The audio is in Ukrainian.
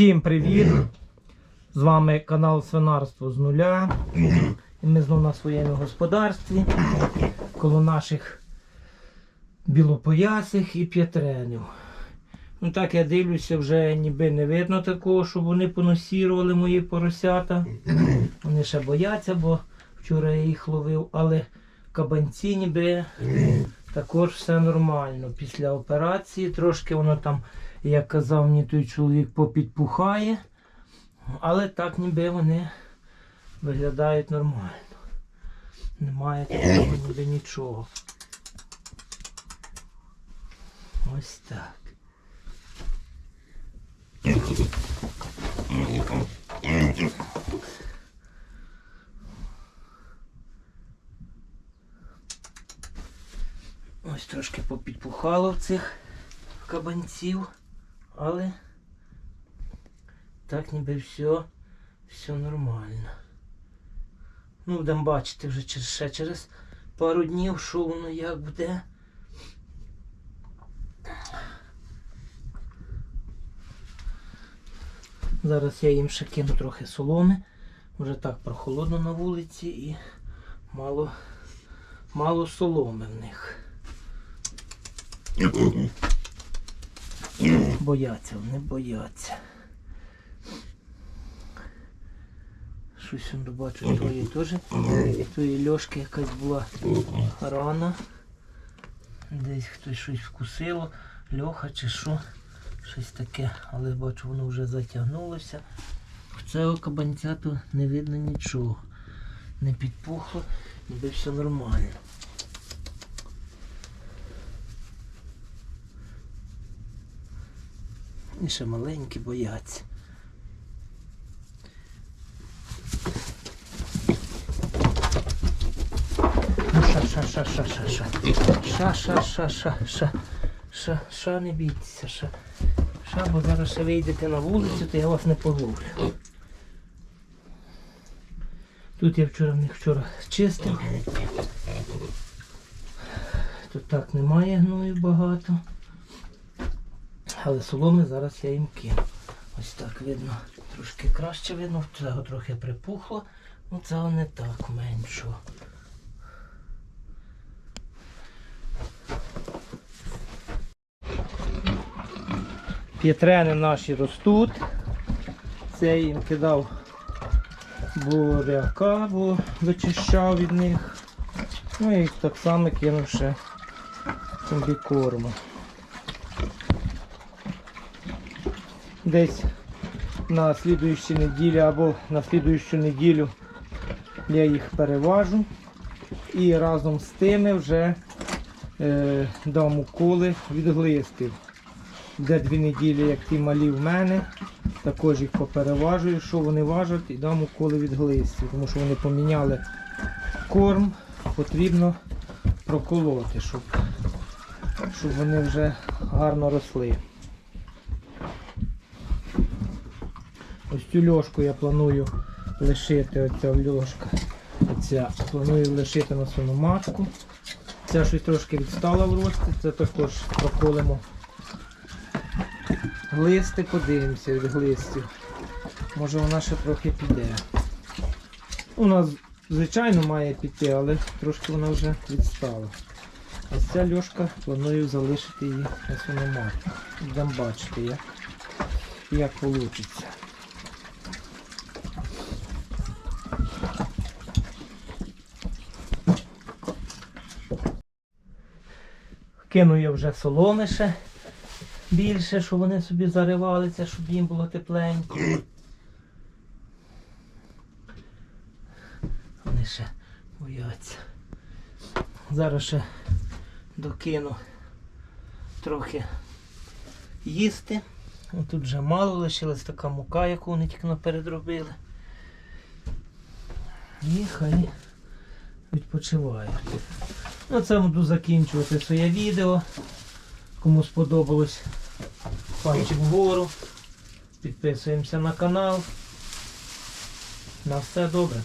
Всім привіт! З вами канал Свинарство з нуля. І ми знову на своєму господарстві коло наших білопоясих і п'ятренів. Ну так я дивлюся, вже ніби не видно такого, щоб вони поносірували мої поросята. Вони ще бояться, бо вчора я їх ловив, але кабанці ніби також все нормально. Після операції трошки воно там, як казав мені той чоловік, попідпухає. Але так ніби вони виглядають нормально. Немає такого ніби нічого. Ось так. Ось трошки попідпухало в цих кабанців, але так ніби все, все нормально. Ну, будемо бачити вже через, ще через пару днів, що воно як буде. Зараз я їм ще кину трохи соломи. Вже так прохолодно на вулиці і мало, мало соломи в них. Бояться, вони бояться. Щось он бачу, тої теж. Тої льошки якась була рана. Десь хтось щось вкусило, льоха чи що. Щось таке, але бачу, воно вже затягнулося. В цього кабанця то не видно нічого. Не підпухло, ніби все нормально. І ще маленькі бояться. Ну, ша, ша, ша, ша, ша, ша. Ша, ша, ша, ша, ша. Ша, ша, не бійтеся, ша. Ша, бо зараз ще вийдете на вулицю, то я вас не половлю. Тут я вчора в них вчора чистив. Тут так немає гною багато. Але соломи зараз я їм кину. Ось так видно. Трошки краще видно, цього трохи припухло, ну цього не так меншого. П'єтрени наші ростуть. Це їм кидав буряка, бо вичищав від них. Ну і так само кинув ще комбікорму. Десь на слідуючій неділі або на слідуючу неділю я їх переважу і разом з тими вже е, дам уколи від глистів. Де дві неділі, як ті малі в мене, також їх попереважую, що вони важать, і дам уколи від глистів, тому що вони поміняли корм, потрібно проколоти, щоб, щоб вони вже гарно росли. Ось цю льошку я планую лишити, оця льошка. Оця планую лишити на свиноматку. Ця щось трошки відстала в рості, це також проколимо глисти, подивимося від глистів. Може вона ще трохи піде. Нас, звичайно, має піти, але трошки вона вже відстала. Ось ця льошка планую залишити її на свиноматку. Будемо бачити, як, як вийде. Кину я вже соломи ще більше, щоб вони собі заривалися, щоб їм було тепленько. Вони ще бояться. Зараз ще докину трохи їсти. Тут вже мало лишилась така мука, яку вони тільки передробили. І хай відпочивають. На цьому буду закінчувати своє відео. Кому сподобалось, пальчик вгору. Підписуємося на канал. На все добре.